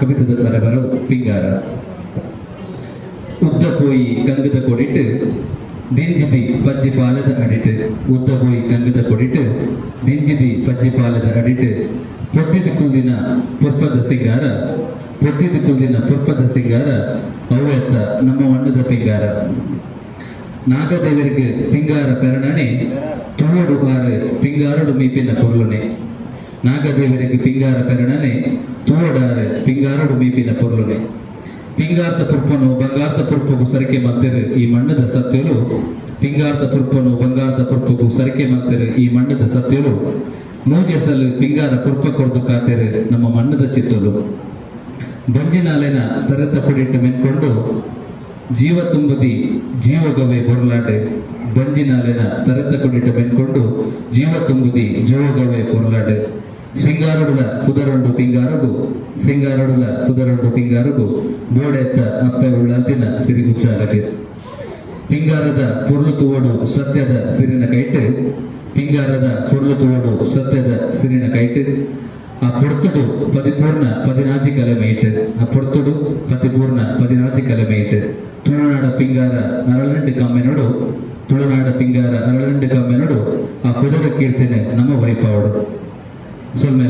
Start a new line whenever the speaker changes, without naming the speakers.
ಕವಿತದ ತಲೆಬರ ಪಿಂಗಾರ ಉದ್ದ ಪೋಯಿ ಕಂಗದ ಕೊಡಿಟ್ಟು ದಿಂಜಿದಿ ಪಜ್ಜಿ ಪಾಲದ ಅಡಿಟ್ಟು ಉದ್ದ ಪೋಯಿ ಕಂಗದ ಕೊಡಿಟ್ಟು ದಿಂಜಿದಿ ಪಜ್ಜಿ ಪಾಲದ ಅಡಿಟ್ಟು ಪೊದ್ದಿದ ಕುಲ್ದಿನ ಪುರ್ಪದ ಸಿಂಗಾರ ಪೊದ್ದಿದ ಕುಲ್ದಿನ ಪುರ್ಪದ ಸಿಂಗಾರ ಅವ್ಯತ್ತ ನಮ್ಮ ಮಣ್ಣದ ಪಿಂಗಾರ ನಾಗದೇವರಿಗೆ ಪಿಂಗಾರ ಪೆರಣನೆ ತುಳುಡು ಆರು ಪಿಂಗಾರಡು ಮೀಪಿನ ಪೊರ್ಲುನೆ ನಾಗದೇವರಿಗೆ ತಿಂಗಾರ ಕರಣನೆ ತೋಡಾರೆ ತಿಂಗಾರಡು ಮೀಪಿನ ಪೊರ್ಲುನೆ. ಪಿಂಗಾರ್ತ ಪುರ್ಪನು ಬಂಗಾರ್ಥ ಪುರ್ಪಗು ಸರಕೆ ಮಾಡ್ತಿರು ಈ ಮಣ್ಣದ ಸತ್ಯಲು. ಪಿಂಗಾರ್ತ ತುರ್ಪನು ಬಂಗಾರ್ಥ ಪುರ್ಪಗು ಸರಕೆ ಮಾಡ್ತಿರು ಈ ಮಣ್ಣದ ಸತ್ಯಲು. ಮೂಜೆಸಲು ತಿಂಗಾರ ಪುರ್ಪ ಕೊಡ್ದು ಕಾತಿರು ನಮ್ಮ ಮಣ್ಣದ ಚಿತ್ತಲು. ಬಂಜಿನಾಲೆನ ತರತ ಕುಡಿಟ್ಟು ಮೆನ್ಕೊಂಡು, ಜೀವ ತುಂಬದಿ ಜೀವಗವೆ ಪೊರಲಾಟೆ. ಬಂಜಿನಾಲೆನ ತರತ ಕೊಡಿಟ ಮೆನ್ಕೊಂಡು, ಜೀವ ತುಂಬದಿ ಜೀವಗವೆ ಪೊರ್ಲಾಟೆ. ಸಿಂಗಾರಡುಲ ಕುದರಂಡು ತಿಂಗಾರಗು ಸಿಂಗಾರಡುಲ ಕುದರಂಡು ತಿಂಗಾರಗು ಗೋಡೆತ್ತ ಅಪ್ಪೆ ಉಳ್ಳಾತಿನ ಸಿರಿಗುಚ್ಚಾಲಗೆ. ಪಿಂಗಾರದ ಪೊರ್ಲು ತುವಡು ಸತ್ಯದ ಸಿರಿನ ಕೈಟೆ, ಪಿಂಗಾರದ ಪೊರ್ಲು ತುವಡು ಸತ್ಯದ ಸಿರಿನ ಕೈಟೆ, ಆ ಪೊರ್ತುಡು ಪದಿಪೂರ್ಣ ಪದಿನಾಜಿ ಕಲೆಮೈಟ್ ಆ ಪೊರ್ತುಡು ಪದಿಪೂರ್ಣ ಪದಿನಾಜಿ ಕಲೆಮೈಟ್ ತುಳುನಾಡ ಪಿಂಗಾರ ಅರಳಂಡು ಕಮ್ಮೆನೋಡು ತುಳುನಾಡ ಪಿಂಗಾರ ಅರಳಂಡು ಕಮ್ಮೆನೋಡು ಆ ಕುದುರೆ ಕೀರ್ತನೆ ನಮ್ಮ ವೈಪಾವಡು Solmedo.